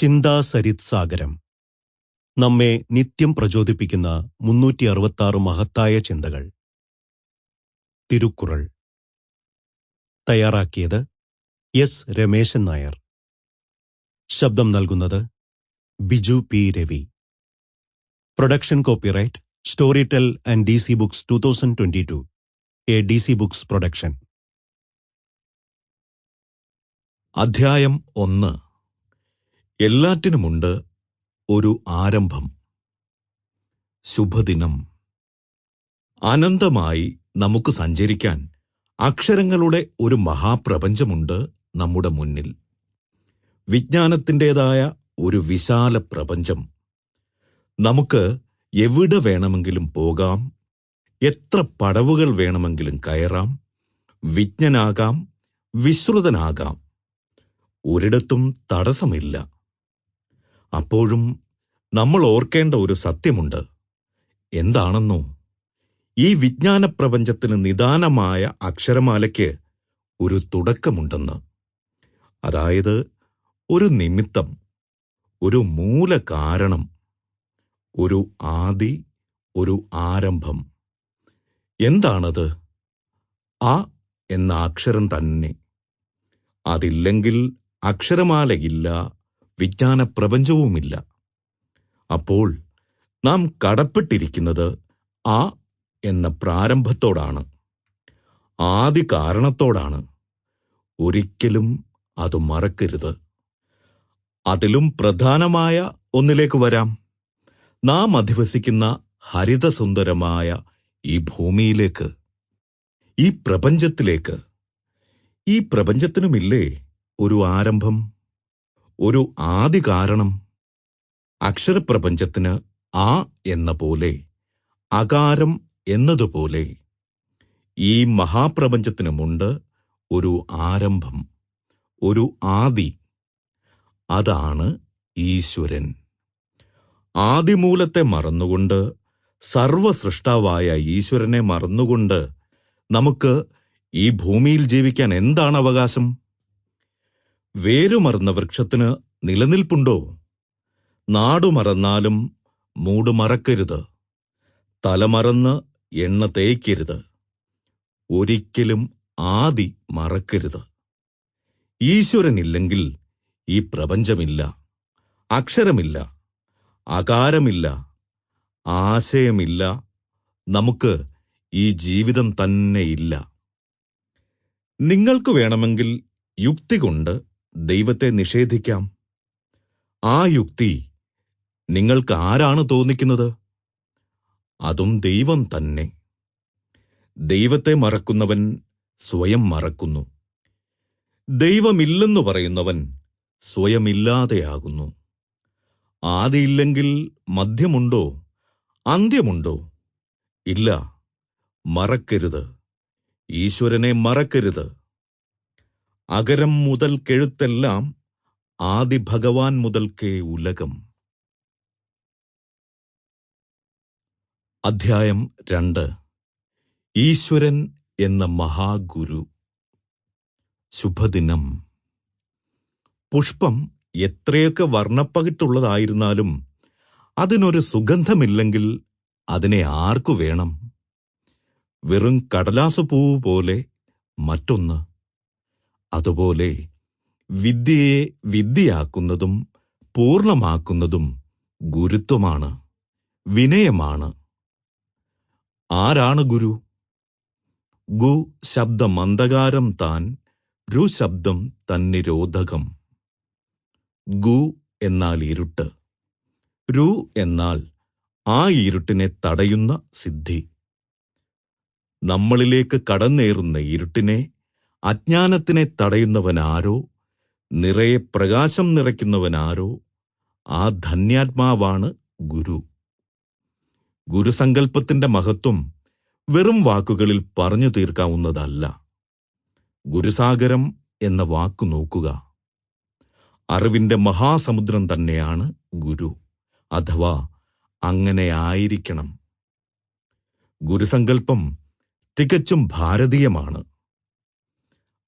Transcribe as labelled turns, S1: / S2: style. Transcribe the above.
S1: ചിന്താസരിത് സാഗരം നമ്മെ നിത്യം പ്രചോദിപ്പിക്കുന്ന മുന്നൂറ്റി അറുപത്താറ് മഹത്തായ ചിന്തകൾ. തിരുക്കുറൾ. തയ്യാറാക്കിയത് എസ് രമേശൻ നായർ. ശബ്ദം നൽകുന്നത് Biju P Ravi. Production copyright Storytel and D C books two thousand twenty two. A D C books production.
S2: അധ്യായം ഒന്ന്. എല്ലാറ്റിനുമുണ്ട് ഒരു ആരംഭം. ശുഭദിനം. അനന്തമായി നമുക്ക് സഞ്ചരിക്കാൻ അക്ഷരങ്ങളുടെ ഒരു മഹാപ്രപഞ്ചമുണ്ട് നമ്മുടെ മുന്നിൽ. വിജ്ഞാനത്തിന്റെതായ ഒരു വിശാല പ്രപഞ്ചം. നമുക്ക് എവിടെ വേണമെങ്കിലും പോകാം എത്ര പടവുകൾ വേണമെങ്കിലും കയറാം വിജ്ഞനാകാം വിശ്രുതനാകാം. ഒരിടത്തും തടസ്സമില്ല. അപ്പോഴും നമ്മൾ ഓർക്കേണ്ട ഒരു സത്യമുണ്ട്. എന്താണെന്നോ? ഈ വിജ്ഞാന പ്രപഞ്ചത്തിന് നിദാനമായ അക്ഷരമാലയ്ക്ക് ഒരു തുടക്കമുണ്ടെന്ന്. അതായത് ഒരു നിമിത്തം ഒരു മൂല കാരണം ഒരു ആദി ഒരു ആരംഭം. എന്താണത്? ആ എന്ന അക്ഷരം തന്നെ. അതില്ലെങ്കിൽ അക്ഷരമാലയില്ല വിജ്ഞാന പ്രപഞ്ചവുമില്ല അപ്പോൾ നാം കടപ്പെട്ടിരിക്കുന്നത് ആ എന്ന പ്രാരംഭത്തോടാണ്. ആദി കാരണത്തോടാണ്. ഒരിക്കലും അത് മറക്കരുത്. അതിലും പ്രധാനമായ ഒന്നിലേക്ക് വരാം. നാം അധിവസിക്കുന്ന ഹരിതസുന്ദരമായ ഈ ഭൂമിയിലേക്ക് ഈ പ്രപഞ്ചത്തിലേക്ക്. ഈ പ്രപഞ്ചത്തിനുമില്ലേ ഒരു ആരംഭം? ഒരു ആദി കാരണം. അക്ഷരപ്രപഞ്ചത്തിന് ആ എന്ന പോലെ അകാരം എന്നതുപോലെ ഈ മഹാപ്രപഞ്ചത്തിനുമുണ്ട് ഒരു ആരംഭം ഒരു ആദി. അതാണ് ഈശ്വരൻ. ആദിമൂലത്തെ മറന്നുകൊണ്ട് സർവസൃഷ്ടാവായ ഈശ്വരനെ മറന്നുകൊണ്ട് നമുക്ക് ഈ ഭൂമിയിൽ ജീവിക്കാൻ എന്താണ് അവകാശം? വേരുമറന്ന വൃക്ഷത്തിന് നിലനിൽപ്പുണ്ടോ? നാടുമറന്നാലും മൂടുമറക്കരുത്. തലമറന്ന് എണ്ണ തേക്കരുത്. ഒരിക്കലും ആദി മറക്കരുത്. ഈശ്വരനില്ലെങ്കിൽ ഈ പ്രപഞ്ചമില്ല. അക്ഷരമില്ല. അകാരമില്ല. ആശയമില്ല. നമുക്ക് ഈ ജീവിതം തന്നെയില്ല നിങ്ങൾക്ക് വേണമെങ്കിൽ യുക്തി കൊണ്ട് ദൈവത്തെ നിഷേധിക്കാം. ആ യുക്തി നിങ്ങൾക്ക് ആരാണ് തോന്നിക്കുന്നത്? അതും ദൈവം തന്നെ. ദൈവത്തെ മറക്കുന്നവൻ സ്വയം മറക്കുന്നു. ദൈവമില്ലെന്നു പറയുന്നവൻ സ്വയമില്ലാതെയാകുന്നു. ആദിയില്ലെങ്കിൽ മധ്യമുണ്ടോ അന്ത്യമുണ്ടോ? ഇല്ല മറക്കരുത്. ഈശ്വരനെ മറക്കരുത്. അകരം മുതൽ കെഴുത്തെല്ലാം ആദി ഭഗവാൻ മുതൽക്കേ ഉലകം. അധ്യായം രണ്ട്. ഈശ്വരൻ എന്ന മഹാഗുരു. ശുഭദിനം. പുഷ്പം എത്രയൊക്കെ വർണപ്പകിട്ടുള്ളതായിരുന്നാലും അതിനൊരു സുഗന്ധമില്ലെങ്കിൽ അതിനെ ആർക്കു വേണം? വെറും കടലാസു പൂവ് പോലെ മറ്റൊന്ന് അതുപോലെ വിദ്യയെ വിദ്യയാക്കുന്നതും പൂർണമാക്കുന്നതും ഗുരുത്വമാണ് വിനയമാണ്. ആരാണ് ഗുരു? ഗു ശബ്ദം താൻ രു ശബ്ദം തന്നിരോധകം. ഗു എന്നാൽ ഇരുട്ട് രു എന്നാൽ ആ ഇരുട്ടിനെ തടയുന്ന സിദ്ധി. നമ്മളിലേക്ക് കടന്നേറുന്ന ഇരുട്ടിനെ അജ്ഞാനത്തിനെ തടയുന്നവനാരോ? നിറയെ പ്രകാശം നിറയ്ക്കുന്നവനാരോ? ആ ധന്യാത്മാവാണ് ഗുരു. ഗുരുസങ്കല്പത്തിന്റെ മഹത്വം വെറും വാക്കുകളിൽ പറഞ്ഞു തീർക്കാവുന്നതല്ല. ഗുരുസാഗരം എന്ന വാക്കു നോക്കുക. അറിവിന്റെ മഹാസമുദ്രം തന്നെയാണ് ഗുരു. അഥവാ അങ്ങനെ ആയിരിക്കണം. ഗുരുസങ്കല്പം തികച്ചും ഭാരതീയമാണ്.